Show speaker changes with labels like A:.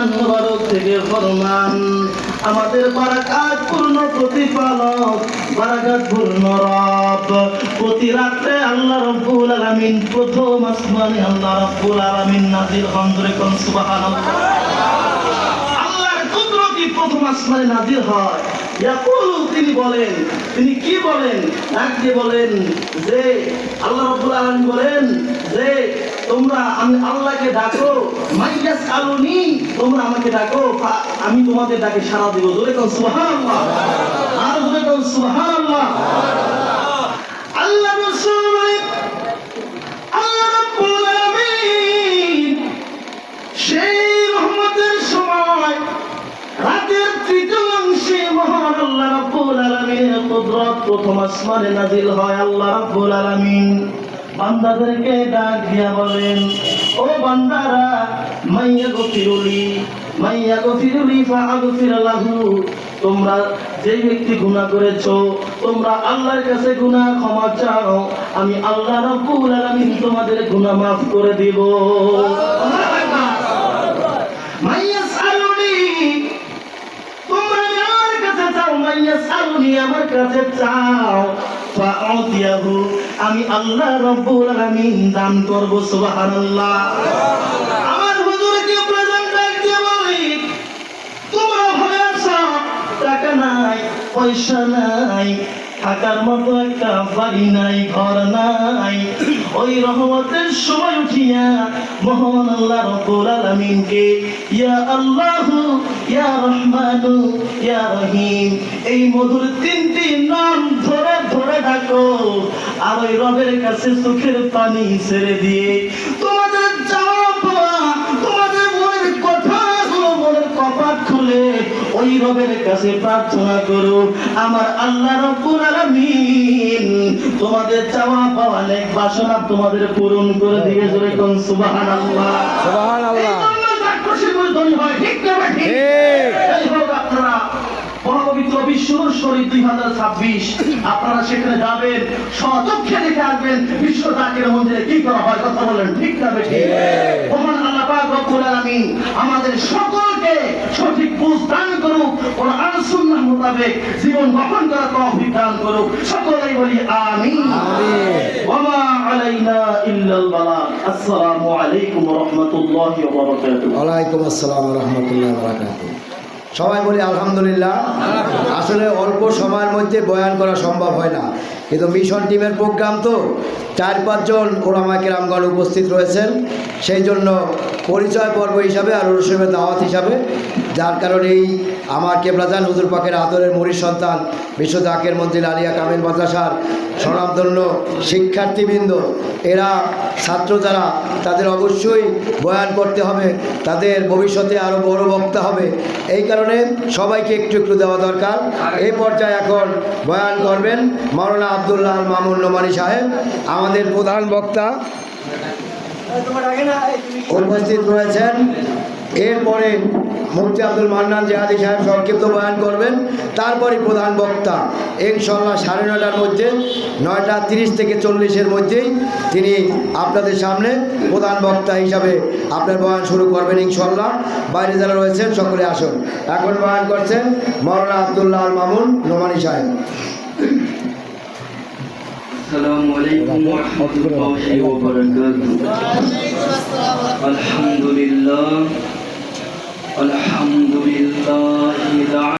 A: কোরআন মুবারক থেকে ফরমান। আমাদের বারাকাত পূর্ণ প্রতিপালক বারাকাত পূর্ণ রব। প্রতি রাত্রে আল্লাহ রব্বুল আলামিন প্রথম আসমানে আল্লাহ রব্বুল আলামিন নাজিল হন ধরে কোন সুবহানাল্লাহ। আল্লাহর কুদরতি প্রথম আসমানে নাজিল হয়। তিনি বলেন, তিনি কি বলেন? ডাক বলেন, যে আল্লাহ রাব্বুল আলামিন বলেন, যে তোমরা আমি আল্লাহকে ডাকো, মাইয়াস আলুনি, তোমরা আমাকে ডাকো আমি তোমাদের ডাকে সারা দিব। জোরে কোন, সুবহানাল্লাহ। আর আল্লাহ সময়, রাতের প্রথম আসমানে নাজিল হয় আল্লাহ রাব্বুল আলামিন। বান্দাদেরকে ডাক দিয়া বলেন, ও বান্দারা, মাইয়া গফিরুলি মাইয়া গফিরুলি ফাআগফির লাহু, তোমরা যে ব্যক্তি গুনাহ করেছ, তোমরা আল্লাহর কাছে গুনাহ ক্ষমা চাও, আমি আল্লাহ রাব্বুল আলামিন তোমাদের গুনাহ মাফ করে দিব। তোমরা আমার কাছে চাও। মাইয়াসআলুনি আমি আল্লাহ রাব্বুল আলামিন দান করব, সুবহানাল্লাহ। আমার হুজুরকে প্রয়োজন ডাক দিয়ে বলি, তোমরা ভালো আছো? টাকা নাই, পয়সা নাই, থাকার মতো একটা বাড়ি নাই, ঘর নাই। ওই রহমতের সময় উঠিয়া মহান আল্লাহ রব্বুল আলামিনকে, ইয়া আল্লাহ, ইয়া রহমান, ইয়া রহিম। এই মধুর তিনটি নাম ধরে ধরে আর ওই রবের কাছে চোখের পানি ছেড়ে দিয়ে তোমাদের পাওয়া তোমাদের মনের কথাগুলো মনের কপাট খুলে ওই রবের কাছে প্রার্থনা করো আমার আল্লাহ রব্বুল আলামিন তোমাদের চাওয়া পাওয়া নেক বাসনা তোমাদের পূরণ করে দিয়ে জোরে কোন সুবহানাল্লাহ
B: সুবহানাল্লাহ।
A: ঠিক ঠিক। বিশ্ব দুই হাজার ছাব্বিশ। আপনারা সেখানে যাবেন সচক্ষে দেখে আসবেন বিশ্ব জাতির মন্দিরে কি করা হয় কথা বলেন ঠিক না বেঠিক? মহান আল্লাহ পাক রব্বুল আলামিন আমাদের সকলকে সঠিক বুঝ দান করুক কোরআন সুন্নাহ মোতাবেক জীবন গঠন করার তৌফিক দান করুক। সকলেই বলি আমিন। ওমা আলাইনা ইল্লাল বালাগ। আসসালামু আলাইকুম ওয়া রাহমাতুল্লাহি ওয়া বারাকাতুহু।
B: আসসালাম রহমতুল্লাহ বারাকাত সবাই বলি আলহামদুলিল্লাহ। আসলে অল্প সময়ের মধ্যে বয়ান করা সম্ভব হয় না। কিন্তু মিশন টিমের প্রোগ্রাম তো, চার পাঁচজন ওলামাকে রামগণ উপস্থিত রয়েছেন। সেই জন্য পরিচয় পর্ব হিসাবে আর রসুমের দাওয়াত হিসাবে যার কারণেই আমার কেবলাজান হুজুর পাকের আদরের মরির সন্তান বিশ্ব জাকের মন্দির আলিয়া কামিল মাদ্রাসার স্বনামধন্য শিক্ষার্থীবৃন্দ এরা ছাত্র যারা তাদের অবশ্যই বয়ান করতে হবে তাদের ভবিষ্যতে আরও বড় বক্তা হবে। এই কারণে সবাইকে একটু একটু দেওয়া দরকার। এই পর্যায়ে এখন বয়ান করবেন মাওলানা আবদুল্লাহ মামুন নোমানি সাহেব আমাদের প্রধান বক্তা। উপস্থিত রয়েছেন এরপরে মুফতি আব্দুল মান্নান জেহাদি সাহেব সংক্ষিপ্ত বয়ান করবেন তারপরে প্রধান বক্তা ইনশাল্লাহ সাড়ে নয়টার মধ্যে নয়টা তিরিশ থেকে চল্লিশের মধ্যেই তিনি আপনাদের সামনে প্রধান বক্তা হিসাবে আপনার বয়ান শুরু করবেন ইনশাল্লাহ বাইরে যারা রয়েছেন সকলে আসুন এখন বয়ান করছেন মৌলানা আবদুল্লাহ আল মামুন নোমানি সাহেব
C: السلام عليكم ورحمة الله وبركاته الحمد لله الحمد لله